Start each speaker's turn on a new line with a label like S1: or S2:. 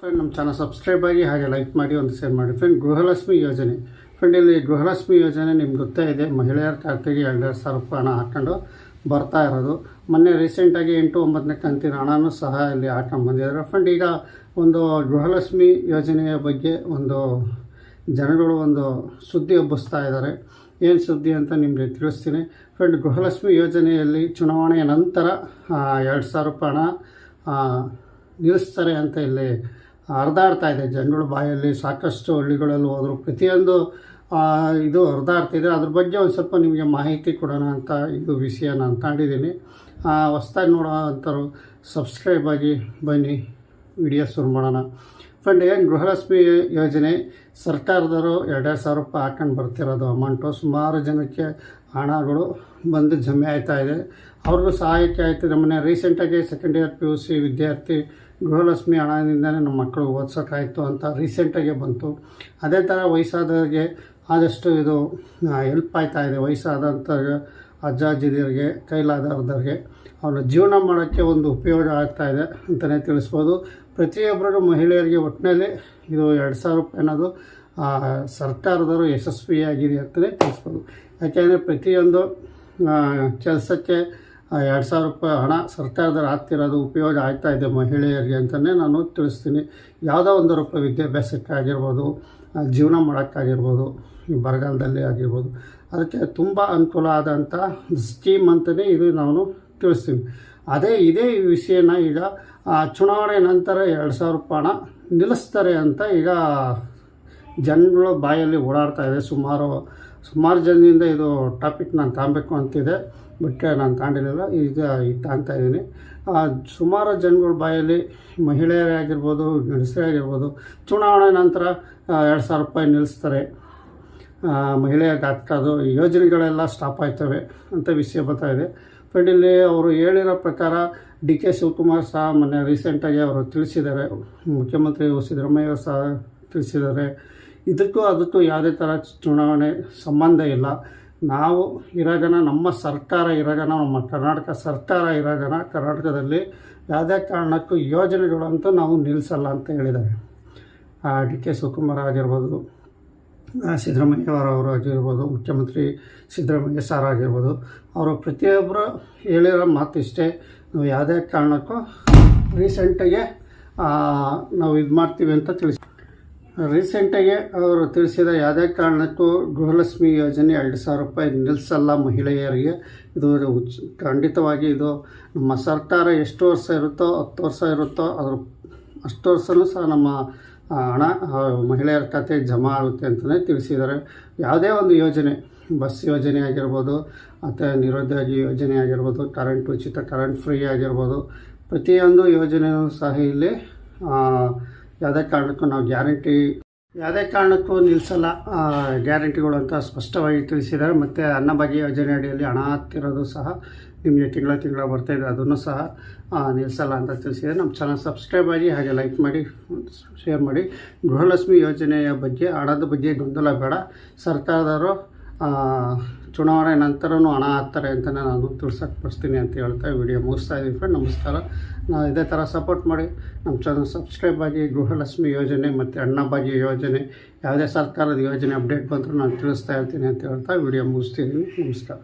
S1: Friend ನಮ್ಮ channel subscribe ಆಗಿ ಹಾಗೆ ಲೈಕ್ ಮಾಡಿ ಒಂದು ಶೇರ್ ಮಾಡಿ. ಫ್ರೆಂಡ್ ಗೃಹಲಕ್ಷ್ಮಿ ಯೋಜನೆ. ಫ್ರೆಂಡ್ ಇಲ್ಲಿ ಗೃಹಲಕ್ಷ್ಮಿ ಯೋಜನೆ ನಿಮ್ಗೆ ಗೊತ್ತೇ ಇದೆ. ಮಹಿಳೆಯರ ಖಾತೆಗೆ ಎರಡು ಸಾವಿರ ರೂಪಾಯಿ ಹಣ ಹಾಕೊಂಡು ಬರ್ತಾ ಇರೋದು. ಮೊನ್ನೆ ರೀಸೆಂಟಾಗಿ ಎಂಟು ಒಂಬತ್ತನೇ ಕಂತಿನ ಹಣನೂ ಸಹ ಇಲ್ಲಿ ಹಾಕೊಂಡು ಬಂದಿದ್ದಾರೆ. ಫ್ರೆಂಡ್ ಈಗ ಒಂದು ಗೃಹಲಕ್ಷ್ಮಿ ಯೋಜನೆಯ ಬಗ್ಗೆ ಒಂದು ಜನಗಳು ಒಂದು ಸುದ್ದಿ ಹಬ್ಬಿಸ್ತಾ ಇದ್ದಾರೆ. ಏನು ಸುದ್ದಿ ಅಂತ ನಿಮಗೆ ತಿಳಿಸ್ತೀನಿ. ಫ್ರೆಂಡ್ ಗೃಹಲಕ್ಷ್ಮಿ ಯೋಜನೆಯಲ್ಲಿ ಚುನಾವಣೆಯ ನಂತರ ಎರಡು ಸಾವಿರ ರೂಪಾಯಿ ಹಣ ನಿಲ್ಲಿಸ್ತಾರೆ ಅಂತ ಇಲ್ಲಿ ಹರಿದಾಡ್ತಾ ಇದೆ. ಜನಗಳ ಬಾಯಲ್ಲಿ ಸಾಕಷ್ಟು ಹಳ್ಳಿಗಳಲ್ಲಿ ಹೋದರು ಪ್ರತಿಯೊಂದು ಇದು ಹರಿದಾಡ್ತಿದೆ ಅದ್ರ ಬಗ್ಗೆ ಒಂದು ಸ್ವಲ್ಪ ನಿಮಗೆ ಮಾಹಿತಿ ಕೊಡೋಣ ಅಂತ ಇದು ವಿಷಯ ನಾನು ತಾಂಡಿದ್ದೀನಿ. ಹೊಸ್ದಾಗಿ ನೋಡೋ ಅಂಥವ್ರು ಸಬ್ಸ್ಕ್ರೈಬ್ ಆಗಿ ಬನ್ನಿ. ವಿಡಿಯೋ ಶುರು ಮಾಡೋಣ. ಫ್ರೆಂಡ್ ಏನು ಗೃಹಲಕ್ಷ್ಮಿ ಯೋಜನೆ? ಸರ್ಕಾರದವರು ಎರಡೆರಡು ಸಾವಿರ ರೂಪಾಯಿ ಹಾಕೊಂಡು ಬರ್ತಿರೋದು. ಅಮೌಂಟು ಸುಮಾರು ಜನಕ್ಕೆ ಹಣಗಳು ಬಂದು ಜಮೆ ಆಯ್ತಾ ಇದೆ. ಅವ್ರಿಗೂ ಸಹಾಯಕ್ಕೆ ಆಯ್ತು. ನಮ್ಮನೆ ರೀಸೆಂಟಾಗಿ second year P U C ವಿದ್ಯಾರ್ಥಿ ಗೃಹಲಕ್ಷ್ಮಿ ಹಣದಿಂದಲೇ ನಮ್ಮ ಮಕ್ಕಳು ಓದ್ಸೋಕ್ಕಾಯಿತು ಅಂತ ರೀಸೆಂಟಾಗೆ ಬಂತು. ಅದೇ ಥರ ವಯಸ್ಸಾದವ್ರಿಗೆ ಆದಷ್ಟು ಇದು ಹೆಲ್ಪ್ ಆಯ್ತಾ ಇದೆ. ವಯಸ್ಸಾದಂಥ ಅಜ್ಜ, ಅಜ್ಜಿದಿರಿಗೆ ಕೈಲಾದವ್ರಿಗೆ ಅವರ ಜೀವನ ಮಾಡೋಕ್ಕೆ ಒಂದು ಉಪಯೋಗ ಆಗ್ತಾ ಇದೆ ಅಂತಲೇ ತಿಳಿಸ್ಬೋದು. ಪ್ರತಿಯೊಬ್ಬರು ಮಹಿಳೆಯರಿಗೆ ಒಟ್ಟಿನಲ್ಲಿ ಇದು ಎರಡು ಸಾವಿರ ರೂಪಾಯಿ ಅನ್ನೋದು ಸರ್ಕಾರದವರು ಯಶಸ್ವಿಯಾಗಿದೆ ಅಂತಲೇ ತಿಳಿಸ್ಬೋದು. ಯಾಕೆಂದರೆ ಪ್ರತಿಯೊಂದು ಕೆಲಸಕ್ಕೆ ಎರಡು ಸಾವಿರ ರೂಪಾಯಿ ಹಣ ಸರ್ಕಾರದವ್ರು ಆಗ್ತಿರೋದು ಉಪಯೋಗ ಆಗ್ತಾ ಇದೆ ಮಹಿಳೆಯರಿಗೆ ಅಂತಲೇ ನಾನು ತಿಳಿಸ್ತೀನಿ. ಯಾವುದೋ ಒಂದು ರೂಪಾಯಿ ವಿದ್ಯಾಭ್ಯಾಸಕ್ಕಾಗಿರ್ಬೋದು ಜೀವನ ಮಾಡೋಕ್ಕಾಗಿರ್ಬೋದು ಬರಗಾಲದಲ್ಲಿ ಆಗಿರ್ಬೋದು, ಅದಕ್ಕೆ ತುಂಬ ಅನುಕೂಲ ಆದಂಥ ಸ್ಕೀಮ್ ಅಂತಲೇ ಇದು ನಾನು ತಿಳಿಸ್ತೀನಿ. ಅದೇ ಇದೇ ವಿಷಯನ ಈಗ ಚುನಾವಣೆ ನಂತರ ಎರಡು ಸಾವಿರ ರೂಪಾಯಿ ಹಣ ನಿಲ್ಲಿಸ್ತಾರೆ ಅಂತ ಈಗ ಜನಗಳು ಬಾಯಲ್ಲಿ ಓಡಾಡ್ತಾ ಇದೆ. ಸುಮಾರು ಸುಮಾರು ಜನದಿಂದ ಇದು ಟಾಪಿಕ್ ನಾನು ತಾಂಬೇಕು ಅಂತಿದೆ. ಬಟ್ ನಾನು ತಾಂಡಿರಲಿಲ್ಲ ಈಗ ಈಗ ತಾಂತಾ ಇದ್ದೀನಿ. ಸುಮಾರು ಜನಗಳ ಬಾಯಲ್ಲಿ ಮಹಿಳೆಯರೇ ಆಗಿರ್ಬೋದು, ಗಂಡಸರೇ ಆಗಿರ್ಬೋದು, ಚುನಾವಣೆ ನಂತರ ಎರಡು ಸಾವಿರ ರೂಪಾಯಿ ನಿಲ್ಲಿಸ್ತಾರೆ ಮಹಿಳೆಯ ಹಾಕೋದು ಯೋಜನೆಗಳೆಲ್ಲ ಸ್ಟಾಪ್ ಆಯ್ತವೆ ಅಂತ ವಿಷಯ ಬರ್ತಾ ಇದೆ. ಫ್ರೆಂಡ್ ಇಲ್ಲಿ ಅವರು ಹೇಳಿರೋ ಪ್ರಕಾರ ಡಿ ಕೆ ಶಿವಕುಮಾರ್ ಸಹ ಮೊನ್ನೆ ರೀಸೆಂಟಾಗಿ ಅವರು ತಿಳಿಸಿದ್ದಾರೆ. ಮುಖ್ಯಮಂತ್ರಿ ಸಿದ್ದರಾಮಯ್ಯ ಸಹ ತಿಳಿಸಿದ್ದಾರೆ. ಇದಕ್ಕೂ ಅದಕ್ಕೂ ಯಾವುದೇ ಥರ ಚುನಾವಣೆ ಸಂಬಂಧ ಇಲ್ಲ. ನಾವು ಇರೋ ಜನ, ನಮ್ಮ ಸರ್ಕಾರ ಇರೋ ಜನ, ನಮ್ಮ ಕರ್ನಾಟಕ ಸರ್ಕಾರ ಇರೋ ಜನ ಕರ್ನಾಟಕದಲ್ಲಿ ಯಾವುದೇ ಕಾರಣಕ್ಕೂ ಯೋಜನೆಗಳಂತೂ ನಾವು ನಿಲ್ಲಿಸಲ್ಲ ಅಂತ ಹೇಳಿದ್ದಾರೆ. ಡಿ ಕೆ ಶಿವಕುಮಾರ್ ಆಗಿರ್ಬೋದು ಸಿದ್ದರಾಮಯ್ಯವರವರು ಆಗಿರ್ಬೋದು ಮುಖ್ಯಮಂತ್ರಿ ಸಿದ್ದರಾಮಯ್ಯ ಸರ್ ಆಗಿರ್ಬೋದು ಅವರು ಪ್ರತಿಯೊಬ್ಬರು ಹೇಳಿರೋ ಮಾತು ಇಷ್ಟೇ. ನಾವು ಯಾವುದೇ ಕಾರಣಕ್ಕೂ ರೀಸೆಂಟಾಗೆ ನಾವು ಇದು ಮಾಡ್ತೀವಿ ಅಂತ ತಿಳಿಸ್ ರೀಸೆಂಟಾಗಿ ಅವರು ತಿಳಿಸಿದ ಯಾವುದೇ ಕಾರಣಕ್ಕೂ ಗೃಹಲಕ್ಷ್ಮಿ ಯೋಜನೆ ಎರಡು ಸಾವಿರ ರೂಪಾಯಿ ನಿಲ್ಲಿಸಲ್ಲ ಮಹಿಳೆಯರಿಗೆ. ಇದು ಉಚ್- ಖಂಡಿತವಾಗಿ ಇದು ನಮ್ಮ ಸರ್ಕಾರ ಎಷ್ಟು ವರ್ಷ ಇರುತ್ತೋ ಹತ್ತು ವರ್ಷ ಇರುತ್ತೋ ಅದ್ರ ಅಷ್ಟು ವರ್ಷವೂ ಸಹ ನಮ್ಮ ಹಣ ಮಹಿಳೆಯರ ಖಾತೆ ಜಮಾ ಆಗುತ್ತೆ ಅಂತಲೇ ತಿಳಿಸಿದ್ದಾರೆ. ಯಾವುದೇ ಒಂದು ಯೋಜನೆ, ಬಸ್ ಯೋಜನೆ ಆಗಿರ್ಬೋದು, ಮತ್ತು ನಿರುದ್ಯೋಗಿ ಯೋಜನೆ ಆಗಿರ್ಬೋದು ಕರೆಂಟ್ ಉಚಿತ ಕರೆಂಟ್ ಫ್ರೀ ಆಗಿರ್ಬೋದು, ಪ್ರತಿಯೊಂದು ಯೋಜನೆಯೂ ಸಹ ಇಲ್ಲಿ ಯಾವುದೇ ಕಾರಣಕ್ಕೂ ನಾವು ಗ್ಯಾರಂಟಿ, ಯಾವುದೇ ಕಾರಣಕ್ಕೂ ನಿಲ್ಲಿಸಲ್ಲ ಗ್ಯಾರಂಟಿಗಳು ಅಂತ ಸ್ಪಷ್ಟವಾಗಿ ತಿಳಿಸಿದ್ದಾರೆ. ಮತ್ತು ಅನ್ನಭಾಗ್ಯ ಯೋಜನೆ ಅಡಿಯಲ್ಲಿ ಹಣ ಹತ್ತಿರೋದು ಸಹ ನಿಮಗೆ ತಿಂಗಳ ತಿಂಗಳ ಬರ್ತಾಯಿದೆ ಅದನ್ನು ಸಹ ನಿಲ್ಲಿಸಲ್ಲ ಅಂತ ತಿಳಿಸಿದ್ದಾರೆ. ನಮ್ಮ ಚಾನಲ್ ಸಬ್ಸ್ಕ್ರೈಬ್ ಆಗಿ ಹಾಗೆ ಲೈಕ್ ಮಾಡಿ, ಶೇರ್ ಮಾಡಿ. ಗೃಹಲಕ್ಷ್ಮಿ ಯೋಜನೆಯ ಬಗ್ಗೆ, ಹಣದ ಬಗ್ಗೆ ಗೊಂದಲ ಬೇಡ. ಸರ್ಕಾರದವರು ಚುನಾವಣೆ ನಂತರನೂ ಹಣ ಹಾಕ್ತಾರೆ ಅಂತಲೇ ನಾನು ತಿಳ್ಸಕ್ಕೆ ಬರ್ತೀನಿ ಅಂತ ಹೇಳ್ತಾ ವಿಡಿಯೋ ಮುಗಿಸ್ತಾ ಇದ್ದೀನಿ ಫ್ರೆಂಡ್ ನಮಸ್ಕಾರ. ನಾ ಇದೇ ಥರ ಸಪೋರ್ಟ್ ಮಾಡಿ ನಮ್ಮ ಚಾನಲ್ ಸಬ್ಸ್ಕ್ರೈಬ್ ಆಗಿ, ಗೃಹಲಕ್ಷ್ಮಿ ಯೋಜನೆ ಮತ್ತು ಅನ್ನಭಾಗ್ಯ ಯೋಜನೆ, ಯಾವುದೇ ಸರ್ಕಾರದ ಯೋಜನೆ ಅಪ್ಡೇಟ್ ಬಂದರೂ ನಾನು ತಿಳಿಸ್ತಾ ಇರ್ತೀನಿ ಅಂತ ಹೇಳ್ತಾ ವಿಡಿಯೋ ಮುಗಿಸ್ತಿದ್ದೀನಿ ನಮಸ್ಕಾರ.